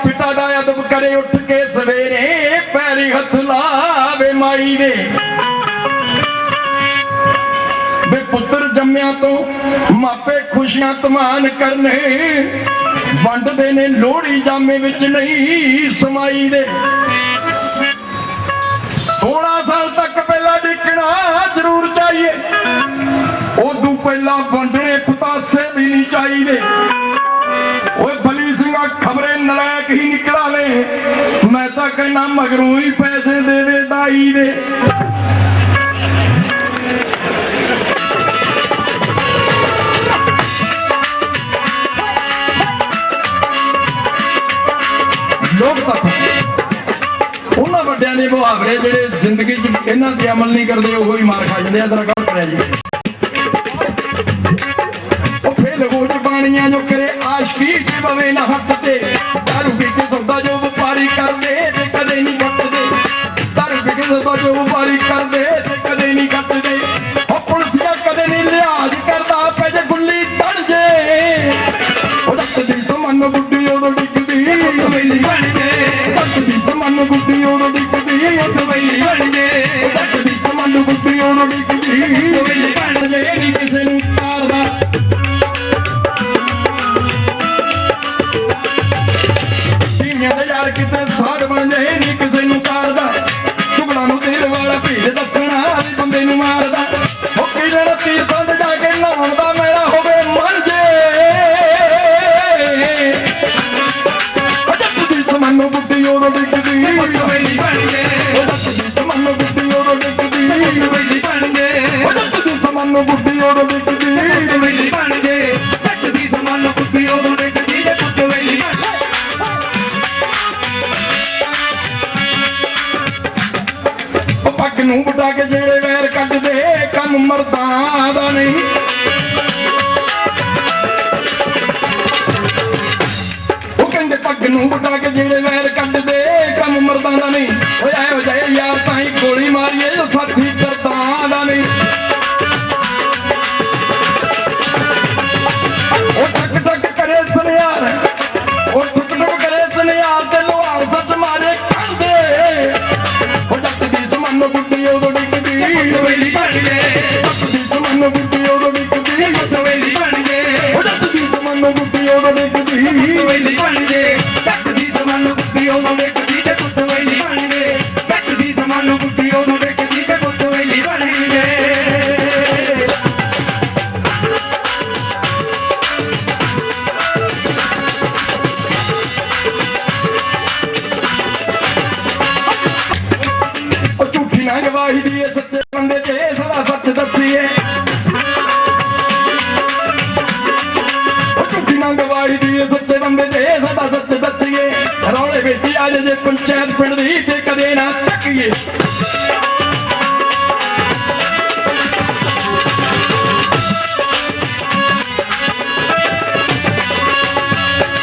ਸਵੇਰੇ ਉੱਠ ਕੇ ਸਵੇਰੇ ਪੈਰੀ ਹੱਥ ਲਾਵੇ ਮਾਈ ਦੇ ਵੇ ਪੁੱਤਰ ਜੰਮਿਆ ਤੋਂ ਮਾਪੇ ਖੁਸ਼ੀਆਂ ਤਮਾਨ ਕਰਨੇ, ਵੰਡਦੇ ਨੇ ਲੋਹੜੀ ਜਾਮੇ ਵਿੱਚ ਨਹੀਂ ਸਮਾਈ ਦੇ 16 ਸਾਲ ਤੱਕ ਪਹਿਲਾਂ ਡਿੱਕਣਾ ਜ਼ਰੂਰ ਚਾਹੀਏ, ਉਦੋਂ ਪਹਿਲਾਂ ਵੰਡਣੇ ਪਤਾਸੇ ਵੀ ਨਹੀਂ ਚਾਹੀਦੇ। ਨਲਾਇਕ ਹੀ ਨਿਕਲਾਵੇ? ਮੈਂ ਤਾਂ ਕਹਿਣਾ ਮਗਰੋਂ ਹੀ ਪੈਸੇ ਦੇਵੇ, ਦਾਈ ਦੇ। ਲੋਕ ਸੱਤਾ। ਉਹਨਾਂ ਵੱਡਿਆਂ ਦੇ ਮੁਹਾਵਰੇ ਜਿਹੜੇ ਜ਼ਿੰਦਗੀ 'ਚ ਇਹਨਾਂ ਤੇ ਅਮਲ ਨਹੀਂ ਕਰਦੇ, ਉਹ ਹੀ ਮਾਰ ਖਾ ਜਾਂਦੇ ਆ, ਤੇਰਾ ਕਰਿਆ ਜੀ। ਸਮਨ ਬੁੱਢੀ ਉਦੋਂ ਡਿੱਗਦੀ ਉਸ ਵੇਲੀ ਬਣ ਜੇ ਸਮਾਨੋ ਬੁੱਢੀ ਉਦੋਂ ਡਿੱਗਦੀ ਵੇਲੀ ਬਣ ਜੇ। ਅਜੱਤ ਦੀ ਸਮਾਨੋ ਬੁੱਢੀ ਉਦੋਂ ਡਿੱਗਦੀ ਜੇ ਪੁੱਤ ਵੇਲੀ ਬਣ ਪੱਗ ਨੂੰ ਵਟਾ ਕੇ ਜਿਹੜੇ ਵੈਰ ਕੱਢਦੇ ਕੰਮ ਮਰਦਾਂ ਦਾ ਨਹੀਂ। ਉਹ ਕਹਿੰਦੇ ਪੱਗ ਨੂੰ ਵਟਾ ਕੇ ਜਿਹੜੇ ਵੈਰ ਕੱਢਦੇ ਵੇਲੀ ਬਣ ਗਏ ਜੱਟ ਦੀ ਸਮਾਨ ਬੁੱਢੀ ਉਦੋਂ ਡਿੱਗਦੀ ਵੇਲੀ ਬਣ ਗਏ ਉਹ ਜੱਟ ਦੀ ਸਮਾਨ ਬੁੱਢੀ ਅੱਜ ਜੇ ਪੰਚਾਇਤ ਪਿੰਡ ਦੀ ਤੇ ਕਦੇ ਨਾ ਤੱਕੀਏ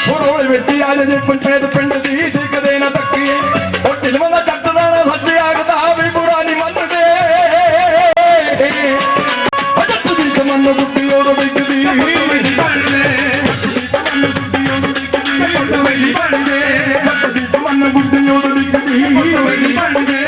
ਹੋਰ ਰੌਲੇ ਵਿੱਚ ਅੱਜ ਜੇ ਪੰਚਾਇਤ we're the band.